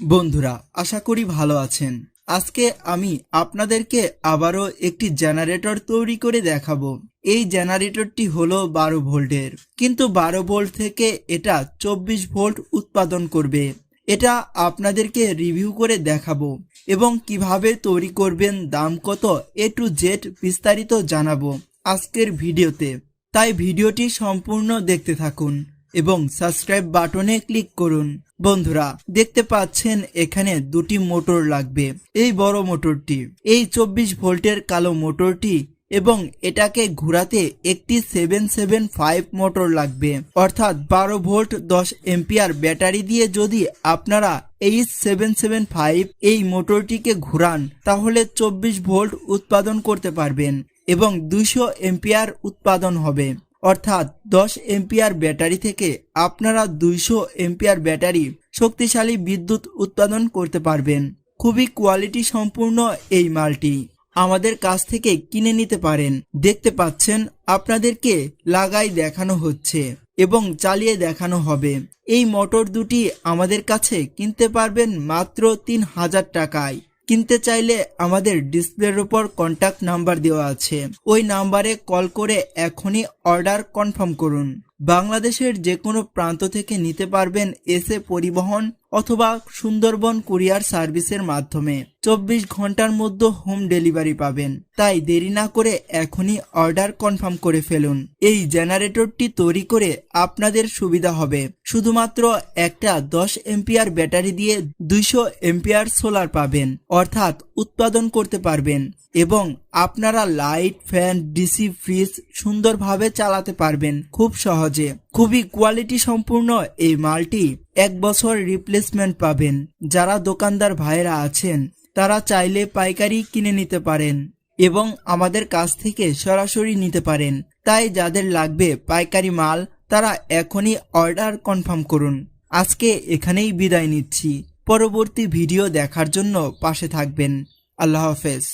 বন্ধুরা, আশা করি ভালো আছেন। আজকে আমি আপনাদেরকে আবারও একটি জেনারেটর তৈরি করে দেখাবো। এই জেনারেটরটি হলো বারো ভোল্টের। কিন্তু বারো ভোল্ট থেকে এটা চব্বিশ ভোল্ট উৎপাদন করবে। এটা আপনাদেরকে রিভিউ করে দেখাবো এবং কীভাবে তৈরি করবেন, দাম কত, এ টু জেড বিস্তারিত জানাব আজকের ভিডিওতে। তাই ভিডিওটি সম্পূর্ণ দেখতে থাকুন। এবং সাবস্ক্রাইব বাটনে ক্লিক করুন। বন্ধুরা, দেখতে পাচ্ছেন এখানে দুটি মোটর লাগবে। এই বড় মোটরটি, এই চব্বিশ ভোল্টের কালো মোটরটি এবং এটাকে ঘোরাতে একটি সেভেন সেভেন ফাইভ মোটর লাগবে। অর্থাৎ বারো ভোল্ট দশ এম্পিয়ার ব্যাটারি দিয়ে যদি আপনারা এই সেভেন সেভেন ফাইভ এই মোটরটিকে ঘুরান, তাহলে চব্বিশ ভোল্ট উৎপাদন করতে পারবেন এবং দুইশো এম্পিয়ার উৎপাদন হবে। অর্থাৎ দশ এম্পিয়ার ব্যাটারি থেকে আপনারা দুইশো এম্পিয়ার ব্যাটারি শক্তিশালী বিদ্যুৎ উৎপাদন করতে পারবেন। খুবই কোয়ালিটি সম্পূর্ণ এই মালটি। আমাদের কাছ থেকে কিনে নিতে পারেন। দেখতে পাচ্ছেন, আপনাদেরকে লাগাই দেখানো হচ্ছে এবং চালিয়ে দেখানো হবে। এই মোটর দুটি আমাদের কাছে কিনতে পারবেন মাত্র তিন হাজার টাকায়। কিনতে চাইলে আমাদের ডিসপ্লের উপর কন্ট্যাক্ট নাম্বার দেওয়া আছে। ওই নাম্বারে কল করে এখনই অর্ডার কনফার্ম করুন। বাংলাদেশের যে কোনো প্রান্ত থেকে নিতে পারবেন এসে পরিবহন অথবা সুন্দরবন কুরিয়ার সার্ভিসের মাধ্যমে চব্বিশ ঘণ্টার মধ্যে হোম ডেলিভারি পাবেন। তাই দেরি না করে এখনই অর্ডার কনফার্ম করে ফেলুন। এই জেনারেটরটি তৈরি করে আপনাদের সুবিধা হবে। শুধুমাত্র একটা দশ এম্পিয়ার ব্যাটারি দিয়ে দুইশো এম্পিয়ার সোলার পাবেন, অর্থাৎ উৎপাদন করতে পারবেন এবং আপনারা লাইট, ফ্যান, ডিসি, ফ্রিজ সুন্দরভাবে চালাতে পারবেন খুব সহজে। খুবই কোয়ালিটি সম্পূর্ণ এই মালটি এক বছর রিপ্লেসমেন্ট পাবেন। যারা দোকানদার ভাইরা আছেন, তারা চাইলে পাইকারি কিনে নিতে পারেন এবং আমাদের কাছ থেকে সরাসরি নিতে পারেন। তাই যাদের লাগবে পাইকারি মাল, তারা এখনই অর্ডার কনফার্ম করুন। আজকে এখানেই বিদায় নিচ্ছি। পরবর্তী ভিডিও দেখার জন্য পাশে থাকবেন। আল্লাহ হাফেজ।